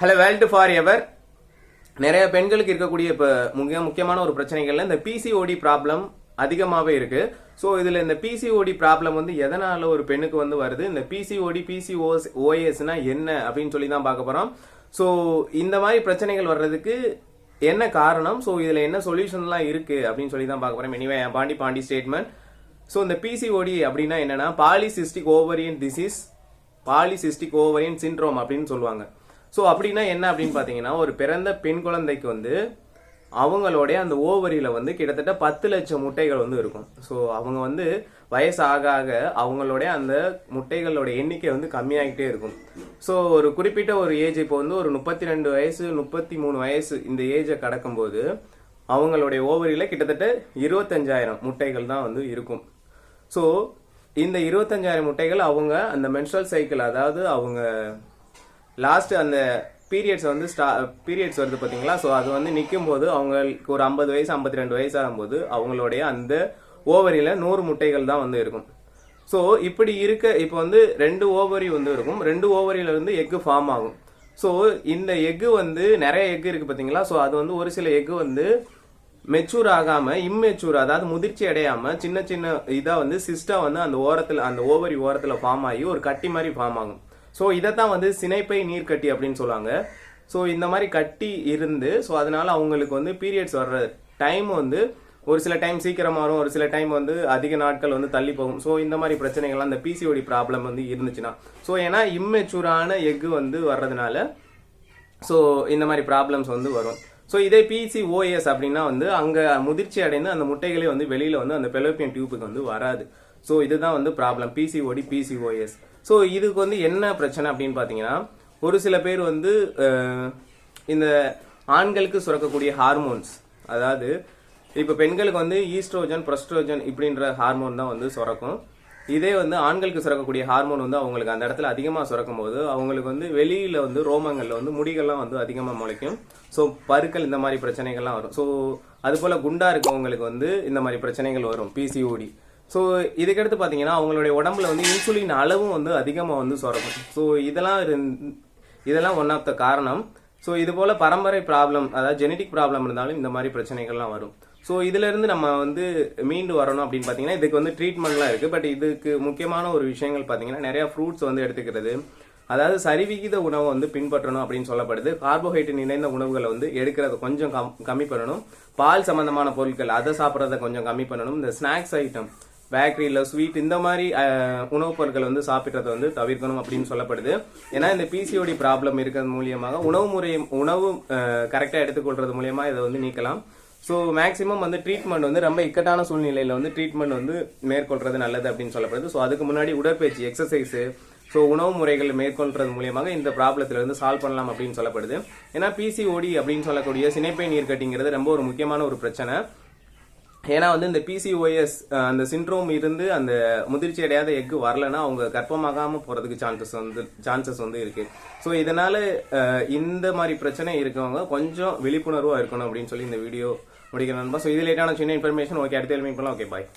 Hello world for ever நிறைய பெண்களுக்கு இருக்கக்கூடிய இப்போ முக்கிய முக்கியமான ஒரு பிரச்சனைகள்ல இந்த பிசிஓடி ப்ராப்ளம் அதிகமாகவே இருக்கு. ஸோ இதில் இந்த பிசிஓடி ப்ராப்ளம் வந்து எதனால ஒரு பெண்ணுக்கு வந்து வருது? இந்த பிசிஓடி பிசிஓஎஸ் ஓஎஸ்னா என்ன அப்படின்னு சொல்லி தான் பார்க்க போகிறோம் ஸோ இந்த மாதிரி பிரச்சனைகள் வர்றதுக்கு என்ன காரணம்? ஸோ இதில் என்ன சொல்யூஷன்லாம் இருக்கு அப்படின்னு சொல்லி தான் பார்க்க போகிறோம் எனிவே பாண்டி பாண்டி ஸ்டேட்மெண்ட் ஸோ இந்த பிசிஓடி அப்படின்னா என்னன்னா polycystic ovarian disease polycystic ovarian syndrome அப்படின்னு சொல்லுவாங்க. ஸோ அப்படின்னா என்ன அப்படின்னு பார்த்தீங்கன்னா ஒரு பிறந்த பெண் குழந்தைக்கு வந்து அவங்களுடைய அந்த ஓவரியில் வந்து கிட்டத்தட்ட பத்து லட்சம் முட்டைகள் வந்து இருக்கும். ஸோ அவங்க வந்து வயசு ஆக ஆக அவங்களுடைய அந்த முட்டைகளோட எண்ணிக்கை வந்து கம்மியாகிட்டே இருக்கும். ஸோ ஒரு குறிப்பிட்ட ஒரு ஏஜ் இப்போ வந்து ஒரு முப்பத்தி ரெண்டு வயசு முப்பத்தி மூணு வயசு இந்த ஏஜை கடக்கும்போது அவங்களுடைய ஓவரியில் கிட்டத்தட்ட இருபத்தஞ்சாயிரம் முட்டைகள் தான் வந்து இருக்கும். ஸோ இந்த இருபத்தஞ்சாயிரம் முட்டைகள் அவங்க அந்த மென்ஸ்ட்ரல் சைக்கிள் அதாவது அவங்க லாஸ்ட் அந்த பீரியட்ஸ் வந்து ஸ்டா பீரியட்ஸ் வருது பார்த்தீங்களா ஸோ அது வந்து நிற்கும் போது அவங்களுக்கு ஒரு ஐம்பது வயசு ஐம்பத்தி ரெண்டு வயசு ஆகும்போது அவங்களுடைய அந்த ஓவரியில் நூறு முட்டைகள் தான் வந்து இருக்கும். ஸோ இப்படி இருக்க இப்போ வந்து ரெண்டு ஓவரி வந்து இருக்கும். ரெண்டு ஓவரியில இருந்து எக்கு ஃபார்ம் ஆகும். ஸோ இந்த எக்கு வந்து நிறைய எக்கு இருக்குது பார்த்தீங்களா ஸோ அது வந்து ஒரு சில எக்கு வந்து மெச்சூர் ஆகாமல் இம்மெச்சூர் அதாவது முதிர்ச்சி அடையாமல் சின்ன சின்ன இதாக வந்து சிஸ்டம் வந்து அந்த ஓரத்தில் அந்த ஓவரி ஓரத்தில் ஃபார்ம் ஆகி ஒரு கட்டி மாதிரி ஃபார்ம் ஆகும். ஸோ இதை தான் வந்து சினைப்பை நீர்க்கட்டி அப்படின்னு சொல்லுவாங்க ஸோ இந்த மாதிரி கட்டி இருந்து ஸோ அதனால அவங்களுக்கு வந்து பீரியட்ஸ் வர்ற டைம் வந்து ஒரு சில டைம் சீக்கிரமாக வரும் ஒரு சில டைம் வந்து அதிக நாட்கள் வந்து தள்ளி போகும். ஸோ இந்த மாதிரி பிரச்சனைகள்லாம் அந்த பிசிஓடி ப்ராப்ளம் வந்து இருந்துச்சுன்னா. ஸோ ஏன்னா இம்மெச்சூரான எக்கு வந்து வர்றதுனால ஸோ இந்த மாதிரி ப்ராப்ளம்ஸ் வந்து வரும். ஸோ இதே பிசிஓஎஸ் அப்படின்னா வந்து அங்கே முதிர்ச்சி அடைந்து அந்த முட்டைகளே வந்து வெளியில் வந்து அந்த பெலோப்பியன் டியூப்புக்கு வந்து வராது. ஸோ இதுதான் வந்து ப்ராப்ளம் பிசிஓடி பிசிஓஎஸ் ஸோ இதுக்கு வந்து என்ன பிரச்சனை அப்படின்னு பார்த்தீங்கன்னா ஒரு சில பேர் வந்து இந்த ஆண்களுக்கு சுரக்கக்கூடிய ஹார்மோன்ஸ் அதாவது இப்போ பெண்களுக்கு வந்து ஈஸ்ட்ரோஜன் ப்ரஸ்ட்ரோஜன் இப்படின்ற ஹார்மோன் தான் வந்து சுரக்கும். இதே வந்து ஆண்களுக்கு சுரக்கக்கூடிய ஹார்மோன் வந்து அவங்களுக்கு அந்த இடத்துல அதிகமாக சுரக்கும் போது அவங்களுக்கு வந்து வெளியில் வந்து ரோமங்களில் வந்து முடிகள்லாம் வந்து அதிகமாக முளைக்கும். ஸோ பருக்கள் இந்த மாதிரி பிரச்சனைகள்லாம் வரும். ஸோ அது போல குண்டா இருக்கவங்களுக்கு வந்து இந்த மாதிரி பிரச்சனைகள் வரும் பிசிஓடி ஸோ இதுக்கடுத்து பார்த்தீங்கன்னா அவங்களுடைய உடம்புல வந்து இன்சுலின் அளவும் வந்து அதிகமாக வந்து சுரக்கும். ஸோ இதெல்லாம் இருந்- இதெல்லாம் ஒன் ஆஃப் த காரணம். ஸோ இது போல பரம்பரை ப்ராப்ளம் அதாவது ஜெனடிக் ப்ராப்ளம் இருந்தாலும் இந்த மாதிரி பிரச்சனைகள்லாம் வரும். ஸோ இதுலருந்து நம்ம வந்து மீண்டு வரணும் அப்படின்னு பார்த்தீங்கன்னா இதுக்கு வந்து ட்ரீட்மெண்ட்லாம் இருக்குது பட் இதுக்கு முக்கியமான ஒரு விஷயங்கள் பார்த்தீங்கன்னா நிறைய ஃப்ரூட்ஸ் வந்து எடுத்துக்கிறது. அதாவது சரிவிகித உணவை வந்து பின்பற்றணும் அப்படின்னு சொல்லப்படுது. கார்போஹைட்ரேட் நிறைந்த உணவுகளை வந்து எடுக்கிறத கொஞ்சம் கம் கம்மி பண்ணணும். பால் சம்பந்தமான பொருட்கள் அதை சாப்பிட்றத கொஞ்சம் கம்மி பண்ணணும். இந்த ஸ்நாக்ஸ் ஐட்டம் பேக்கரியில் ஸ்வீட் இந்த மாதிரி உணவுப் பொருட்கள் வந்து சாப்பிட்றத வந்து தவிர்க்கணும் அப்படின்னு சொல்லப்படுது. ஏன்னா இந்த பிசிஓடி ப்ராப்ளம் இருக்கிறது மூலியமாக உணவு முறை உணவு கரெக்டாக எடுத்துக்கொள்றது மூலியமா இதை வந்து நீக்கலாம். ஸோ மேக்ஸிமம் வந்து ட்ரீட்மெண்ட் வந்து ரொம்ப இக்கட்டான சூழ்நிலையில் வந்து ட்ரீட்மெண்ட் வந்து மேற்கொள்றது நல்லது அப்படின்னு சொல்லப்படுது. ஸோ அதுக்கு முன்னாடி உடற்பயிற்சி எக்ஸசைஸு ஸோ உணவு முறைகள் மேற்கொள்றது மூலியமாக இந்த ப்ராப்ளத்தில் வந்து சால்வ் பண்ணலாம் அப்படின்னு சொல்லப்படுது. ஏன்னா பிசிஓடி அப்படின்னு சொல்லக்கூடிய சினைப்பை நீர்க்கட்டிங்கிறது ரொம்ப ஒரு முக்கியமான ஒரு பிரச்சனை. ஏன்னா வந்து இந்த பிசிஓஎஸ் அந்த சிண்ட்ரோம் இருந்து அந்த முதிர்ச்சி அடையாத எக்கு வரலன்னா அவங்க கர்ப்பமாகாம போறதுக்கு சான்சஸ் வந்து சான்சஸ் வந்து இருக்கு. ஸோ இதனால இந்த மாதிரி பிரச்சனை இருக்கவங்க கொஞ்சம் விழிப்புணர்வாக இருக்கணும் அப்படின்னு சொல்லி இந்த வீடியோ முடிக்கிற நண்பா. ஸோ இது லேட்டான சின்ன இன்ஃபர்மேஷன் ஓகே அடுத்த மீட் பண்ணலாம் ஓகே பாய்